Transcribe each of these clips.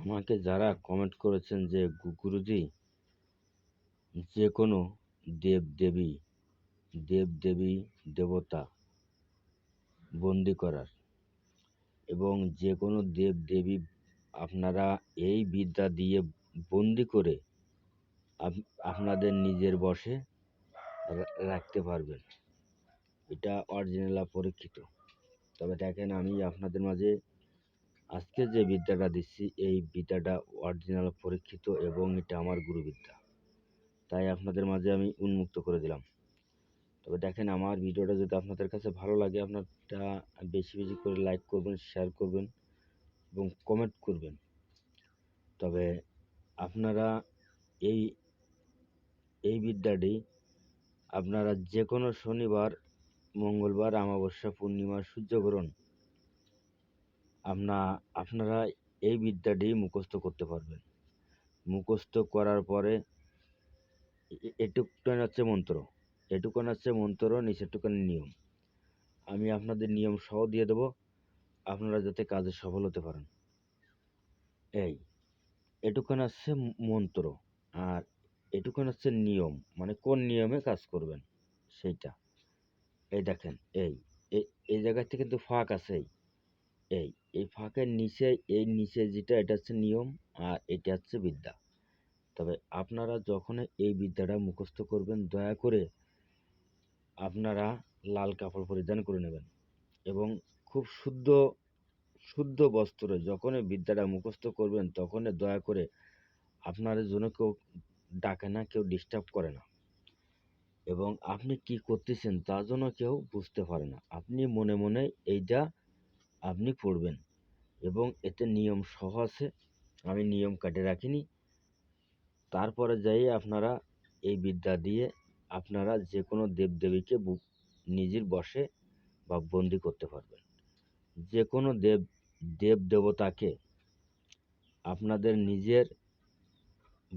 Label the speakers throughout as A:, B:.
A: আমাকে যারা কমেন্ট করেছেন যে গুরুজি যে কোনো দেব দেবী দেব দেবী দেবতা বন্দি করার এবং যে কোনো দেব দেবী আপনারা এই বিদ্যা দিয়ে বন্দি করে আপনাদের নিজের রা- রাখতে পারবেন। এটা অরিজিনাল পরীক্ষিত। তবে দেখেন আমি আপনাদের মাঝে আজকে যে বিদ্যাটা দিচ্ছি, এই বিদ্যাটা অরিজিনাল পরীক্ষিত এবং এটা আমার গুরুবিদ্যা। তাই আপনাদের মাঝে আমি উন্মুক্ত করে দিলাম। তবে দেখেন, আমার ভিডিওটা যদি আপনাদের কাছে ভালো লাগে, আপনারটা বেশি বেশি করে লাইক করবেন শেয়ার করবেন এবং কমেন্ট করবেন। তবে আপনারা এই এই বিদ্যাটি আপনারা যে কোনো শনিবার, মঙ্গলবার, অমাবস্যা, পূর্ণিমা সূর্যগ্রহণ আপনা আপনারা এই বিদ্যাটি মুখস্থ করতে পারবেন। মুখস্থ করার পরে এ- এটুকুটান হচ্ছে মন্ত্র। এটুকান হচ্ছে মন্ত্র নিচেরটুকান নিয়ম। আমি আপনাদের নিয়ম সহ দিয়ে দেবো। আপনারা যাতে কাজে সফল হতে পারেন। এই, এটুকান হচ্ছে মন্ত্র আর এটুকান হচ্ছে নিয়ম। মানে কোন নিয়মে কাজ করবেন? সেইটা। এই দেখেন, এই এই- এই জায়গাতে কিন্তু ফাঁক আছে এই এই ফাঁকের নিচে, এই নিচে যেটা, এটা হচ্ছে নিয়ম আর এটা হচ্ছে বিদ্যা। তবে আপনারা যখন এই বিদ্যাটা মুখস্থ করবেন, দয়া করে আপনারা লাল কাপড় পরিধান করে নেবেন এবং খুব শুদ্ধ শুদ্ধ বস্ত্রে যখন বিদ্যাটা মুখস্থ করবেন তখন দয়া করে আপনার জন্য কেউ ডাকে না, কেউ ডিস্টার্ব করে না। এবং আপনি কি করতেছেন তার জন্য কেউ বুঝতে পারে না। আপনি মনে মনে এইটা আপনি পড়বেন। এবং এতে নিয়ম সহ আছে, আমি নিয়ম কাটে রাখিনি। তারপরে যাই আপনারা এই বিদ্যা দিয়ে আপনারা যে কোনো দেবদেবীকে নিজের বশে বা বন্দি করতে পারবেন। যে কোনো দেব দেব দেবতাকে আপনাদের নিজের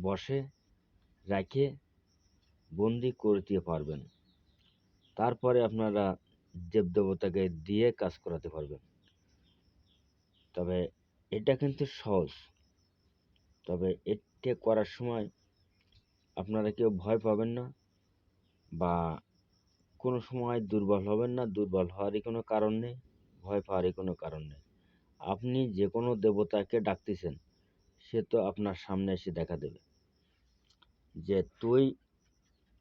A: বশে রেখে বন্দি করতে পারবেন। তারপরে আপনারা দেব দেবতাকে দিয়ে কাজ করাতে পারবেন। তবে এটা কিন্তু সহজ। তবে এটা করার সময় আপনারা কেউ ভয় পাবেন না বা কোনো সময় দুর্বল হবেন না, দুর্বল হওয়ারই কোনো কারণ নেই, ভয় পাওয়ারই কোনো কারণ নেই। আপনি যে কোনো দেবতাকে ডাকতেছেন, সে তো আপনার সামনে এসে দেখা দেবে যে, তুই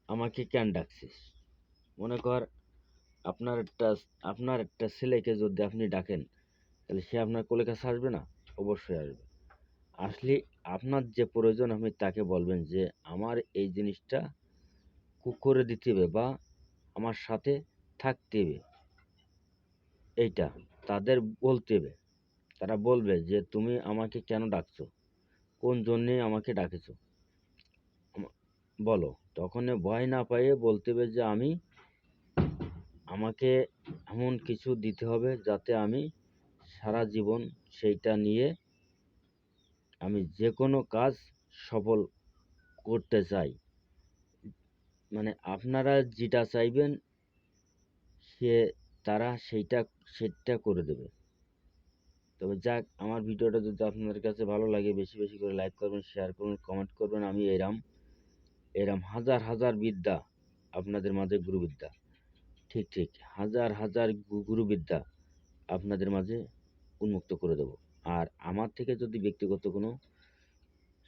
A: আমাকে কেন ডাকছিস? মনে কর, আপনার একটা আপনার একটা ছেলেকে যদি আপনি ডাকেন তাহলে সে আপনার কোলে কাছে আসবে না? অবশ্যই আসবে। আসলে আপনার যে প্রয়োজন, আপনি তাকে বলবেন যে, আমার এই জিনিসটা কুক করে দিতে হবে বা আমার সাথে থাকতে হবে। এইটা তাদের বলতে হবে। তারা বলবে যে, তুমি আমাকে কেন ডাকছো? কোন জন্যে আমাকে ডাকেছো? বলো। তখন ভয় না পাইয়ে বলতে হবে যে, আমি, আমাকে এমন কিছু দিতে হবে যাতে আমি সারা জীবন সেইটা নিয়ে আমি যে কোনো কাজ সফল করতে চাই। মানে আপনারা যেটা চাইবেন, সে তারা সেইটা, সেটা করে দেবে। তবে যাক, আমার ভিডিওটা যদি আপনাদের কাছে ভালো লাগে, বেশি বেশি করে লাইক করবেন শেয়ার করবেন কমেন্ট করবেন, আমি এরাম এরাম হাজার হাজার বিদ্যা আপনাদের মাঝে গুরুবিদ্যা। ঠিক ঠিক, হাজার হাজার গুরুবিদ্যা আপনাদের মাঝে উন্মুক্ত করে দেব। আর আমার থেকে যদি ব্যক্তিগত কোনো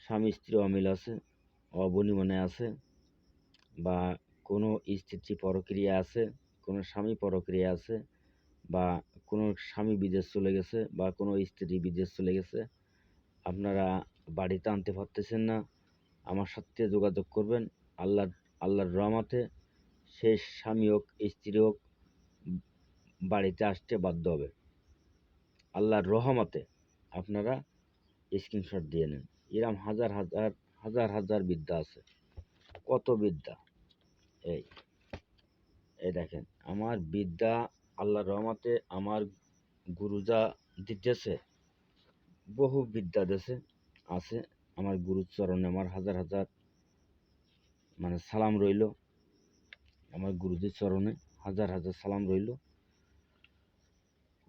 A: স্বামী, স্ত্রী অমিল আছে অবনিমনে আছে বা কোনো স্ত্রী পরক্রিয়া আছে কোনো স্বামী পরক্রিয়া আছে বা কোনো স্বামী বিদেশ চলে গেছে, বা কোনো স্ত্রী বিদেশ চলে গেছে, আপনারা বাড়িতে আনতে পারতেছেন না, আমার সাথে যোগাযোগ করবেন। আল্লাহ, আল্লাহর রহমতে সে স্বামী হোক, স্ত্রী হোক, বাড়িতে আসতে বাধ্য হবে। আল্লাহর রহমতে আপনারা স্ক্রিনশট দিয়ে নেন। এরম হাজার হাজার হাজার হাজার বিদ্যা আছে। কত বিদ্যা? এই এই দেখেন, আমার বিদ্যা আল্লাহর রহমতে আমার গুরুজা দিতেছে, বহু বিদ্যা দেশে আছে। আমার গুরুর চরণে আমার হাজার হাজার মানে সালাম রইল। আমার গুরুজির চরণে হাজার হাজার সালাম রইল।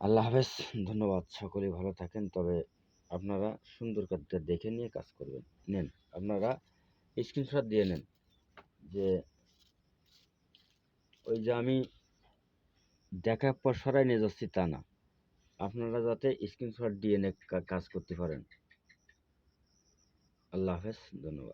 A: আল্লাহ হাফেজ। ধন্যবাদ। সকলেই ভালো থাকেন। তবে আপনারা সুন্দর করে দেখে নিয়ে কাজ করবেন। নেন, আপনারা স্ক্রিনশট দিয়ে নেন যে ওই যে আমি দেখার পর সরাই নিয়ে যাচ্ছি তা না। আপনারা যাতে স্ক্রিনশট দিয়ে নে কাজ করতে পারেন। আল্লাহ হাফেজ। ধন্যবাদ।